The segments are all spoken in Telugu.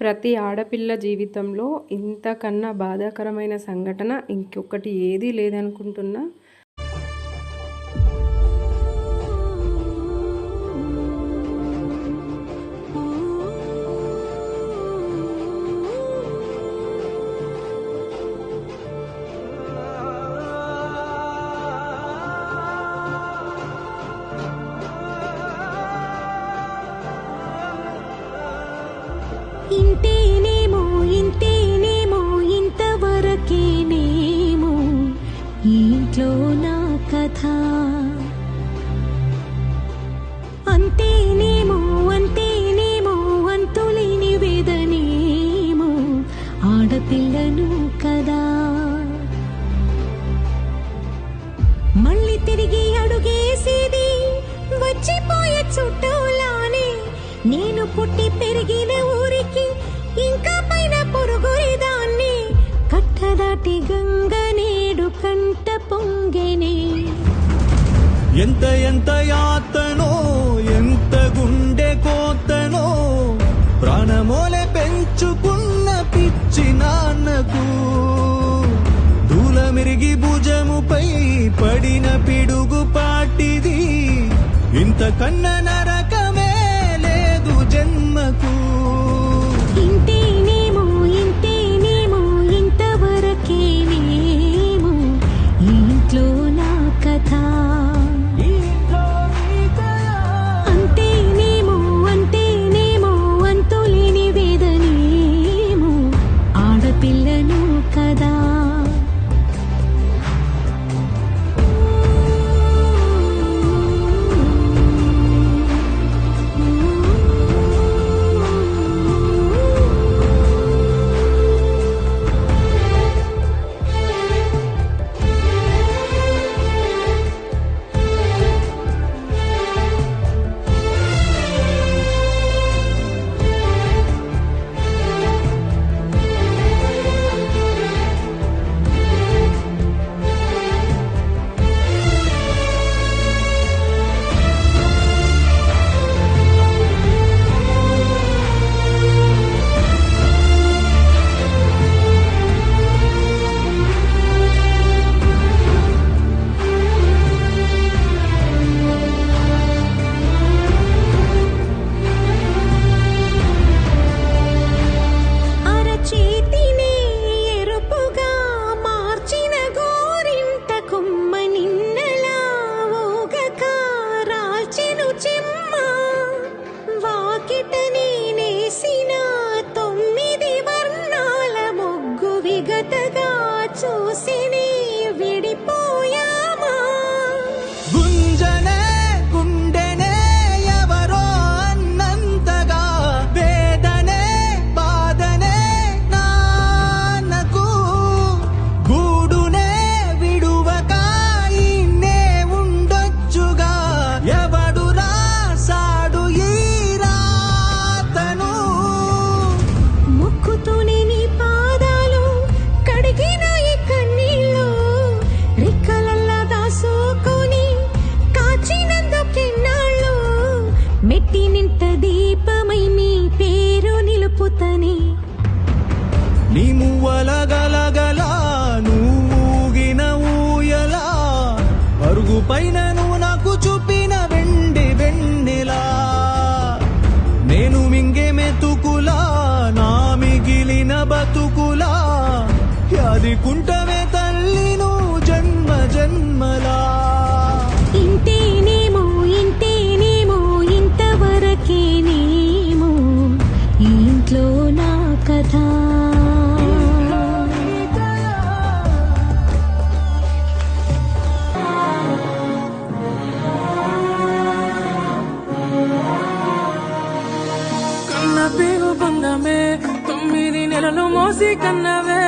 ప్రతి ఆడపిల్ల జీవితంలో ఇంతకన్నా బాధాకరమైన సంఘటన ఇంకొకటి ఏదీ లేదనుకుంటున్నా. ఇంతేనేమో ఇంతేనేమో ఇంతవరకేనేమో ఇంట్లో నా కథ. అంతేనేమో అంతేనేమో అంతులేని వేదనేమో ఆడపిల్లను కదా ఎంత ఎంత యాతనో ఎంత గుండె కోతనో ప్రాణమోలే పెంచుకున్న పిచ్చి నాన్నకు. దూలమిరిగి భుజముపై పడిన పిడుగు పాటిది. ఇంతకన్న నరకమే ఆడపిల్లను పైన నువ్వు నాకు చూపిన వెండి వెన్నెలా. నేను మింగే మెతుకులా నా మిగిలిన బతుకులా. అది కుంటమే నెలలు మోసి కన్నవే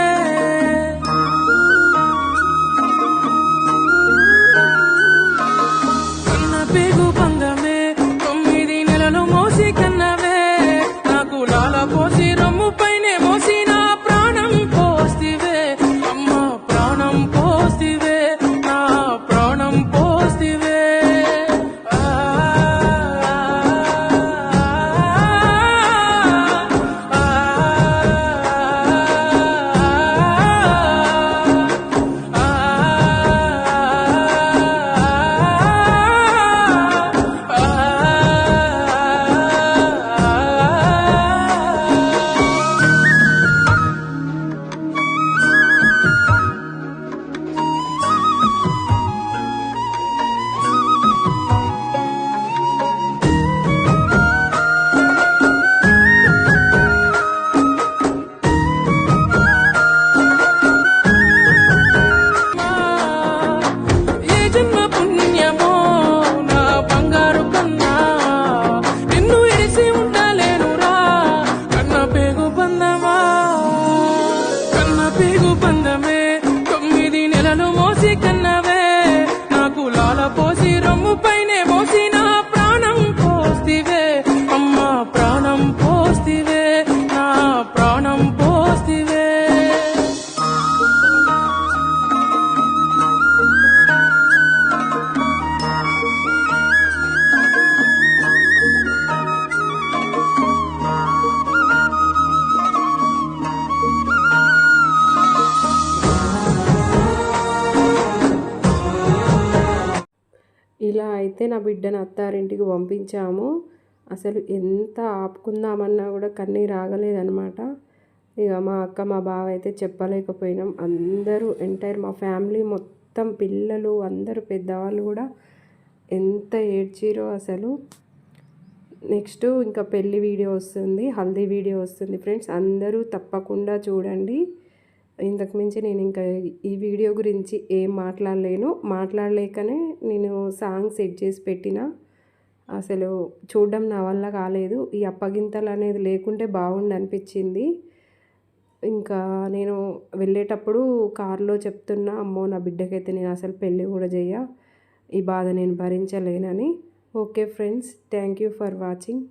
కన్న పేగు బంధమే తొమ్మిది నెలలు మోసి కన్నవే నాకు లాల పోసి ఇలా అయితే నా బిడ్డను అత్తారింటికి పంపించాము. అసలు ఎంత ఆపుకుందామన్నా కూడా కన్నీ రాగలేదనమాట ఇక మా అక్క మా బావ అయితే చెప్పలేకపోయినాం. అందరూ ఎంటైర్ మా ఫ్యామిలీ మొత్తం పిల్లలు అందరూ పెద్దవాళ్ళు కూడా ఎంత ఏడ్చిరో అసలు. నెక్స్ట్ ఇంకా పెళ్ళి వీడియో వస్తుంది హల్దీ వీడియో వస్తుంది. ఫ్రెండ్స్ అందరూ తప్పకుండా చూడండి. ఇంతకు మించి నేను ఇంకా ఈ వీడియో గురించి ఏం మాట్లాడలేను. మాట్లాడలేకనే నేను సాంగ్ సెట్ చేసి పెట్టిన. అసలు చూడడం నా వల్ల కాలేదు. ఈ అప్పగింతలు అనేది లేకుంటే బాగుండి అనిపించింది. ఇంకా నేను వెళ్ళేటప్పుడు కారులో చెప్తున్నా అమ్మో నా బిడ్డకైతే నేను అసలు పెళ్ళి కూడా చేయ ఈ బాధ నేను భరించలేనని. Okay friends thank you for watching.